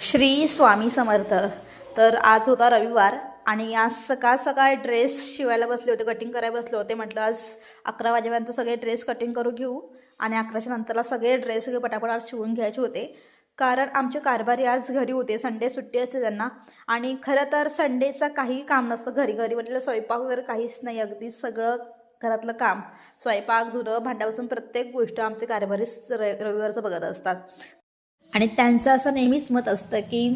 श्री स्वामी समर्थ. तर आज होता रविवार आणि आज सकाळ सकाळ ड्रेस शिवायला बसले होते कटिंग करायला बसले होते. म्हटलं आज अकरा वाजेपर्यंत सगळे ड्रेस कटिंग करू घेऊ आणि अकराच्या नंतरला सगळे ड्रेस सगळे पटापट आज शिवून घ्यायचे होते. कारण आमचे कारभारी आज घरी होते संडे सुट्टी असते त्यांना. आणि खरं तर संडेचं काही काम नसतं घरी घरी म्हटलं स्वयंपाक वगैरे काहीच नाही अगदी सगळं घरातलं काम. स्वयंपाक धुणं भांड्यापासून प्रत्येक गोष्ट आमचे कारभारी र रविवारचं बघत असतात. आणि त्यांचं असं नेहमीच मत असतं की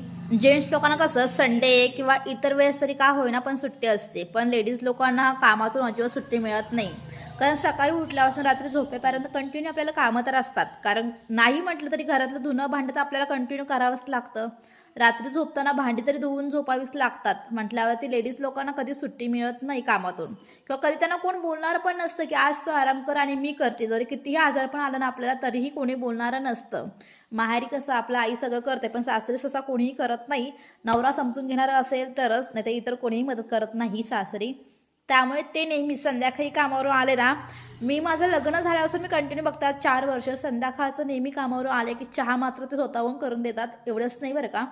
जेंट्स लोकांना कसं संडे किंवा इतर वेळेस तरी का होईना पण सुट्टी असते. पण लेडीज लोकांना कामातून अजिबात सुट्टी मिळत नाही. कारण सकाळी उठल्यापासून रात्री झोपेपर्यंत कंटिन्यू आपल्याला कामं तर असतात. कारण नाही म्हटलं तरी घरातलं धुणं भांडं तर आपल्याला कंटिन्यू करावंच लागतं. रात्री झोपताना भांडी तरी धुवून झोपावीच लागतात. म्हटल्यावरती लेडीज लोकांना कधी सुट्टी मिळत नाही कामातून. किंवा कधी त्यांना कोण बोलणार पण नसतं की आज तू आराम कर आणि मी करते. जरी कितीही आजार पण आला ना आपल्याला तरीही कोणी बोलणारं नसतं. माहेरी कसं आपलं आई सगळं करते पण सासरी ससा कोणीही करत नाही. नवरा समजून घेणारा असेल तरच नाही तर इतर कोणीही मदत करत नाही सासरी. त्यामुळे ते नेहमी संध्याकाळी कामावरून आले ना. मी माझं लग्न झाल्यापासून मी कंटिन्यू बघतात चार वर्ष संध्याकाळचं नेहमी कामावरून आले की चहा मात्र ते स्वतःहून करून देतात एवढंच नाही बरं का.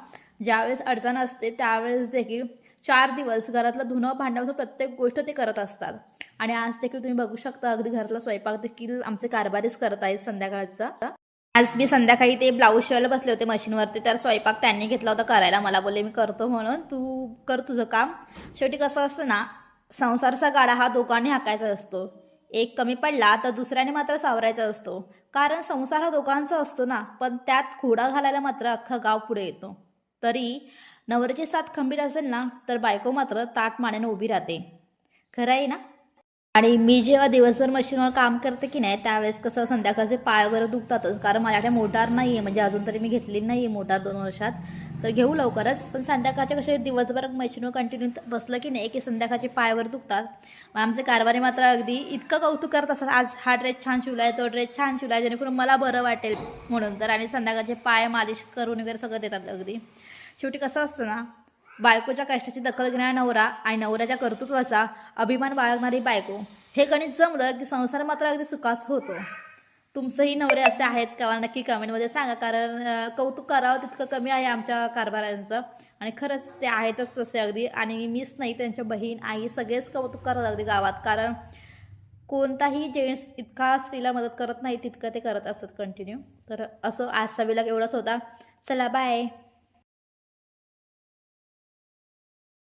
ज्यावेळेस अडचण असते त्यावेळेस देखील चार दिवस घरातलं धुणं भांडण्यापासून प्रत्येक गोष्ट ते करत असतात. आणि आज देखील तुम्ही बघू शकता अगदी घरातला स्वयंपाक देखील आमचे कारभारीच करत आहेत संध्याकाळचा. आज मी संध्याकाळी ते ब्लाऊज शिवायला बसले होते मशीनवरती तर स्वयंपाक त्यांनी घेतला होता करायला. मला बोलले मी करतो म्हणून तू कर तुझं काम. शेवटी कसं असतं ना संसारचा गाडा हा दोघांनी हाकायचा असतो. एक कमी पडला तर दुसऱ्याने मात्र सावरायचा असतो. कारण संसार हा दोघांचा असतो ना पण त्यात खोडा घालायला मात्र अख्खा गाव पुढे येतो. तरी नवऱ्याची साथ खंबीर असेल ना तर बायको मात्र ताट मानेने उभी राहते. खरं आहे ना? आणि मी जेव्हा दिवसभर मशीनवर काम करते की नाही त्यावेळेस कसं संध्याकाळचे पाय वगैरे दुखतातच कारण माझ्याकडे मोटार नाही आहे म्हणजे अजून तरी मी घेतलेली नाही आहे मोटार दोन वर्षात. तर घेऊ लवकरच पण संध्याकाळचे कसे दिवसभर मशीनवर कंटिन्यू बसलं की नाही की संध्याकाळचे पाय वगैरे दुखतात. मग आमचे कारभारी मात्र अगदी इतकं कौतुक करत असतात आज हा ड्रेस छान शिवलाय तो ड्रेस छान शिवलाय जेणेकरून मला बरं वाटेल. म्हणून तर आणि संध्याकाळचे पाय मालिश करून वगैरे सगळं देतात अगदी. शेवटी कसं असतं ना बायकोच्या कष्टाची दखल घेणारा नवरा आणि नवऱ्याच्या कर्तृत्वाचा अभिमान बाळगणारी बायको. हे गणित जमलं की संसार मात्र अगदी सुखास होतो. तुमचंही नवरे असे आहेत का? नक्की कमेंटमध्ये सांगा. कारण कौतुक करावं तितकं कमी आहे आमच्या कारभारांचं आणि खरंच ते आहेतच तसे अगदी. आणि मीच नाही त्यांच्या बहीण आई सगळेच कौतुक करतात अगदी गावात. कारण कोणताही जेंट्स इतका स्त्रीला मदत करत नाही तितकं ते करत असतात कंटिन्यू तर असं आज सविला एवढंच होता. चला बाय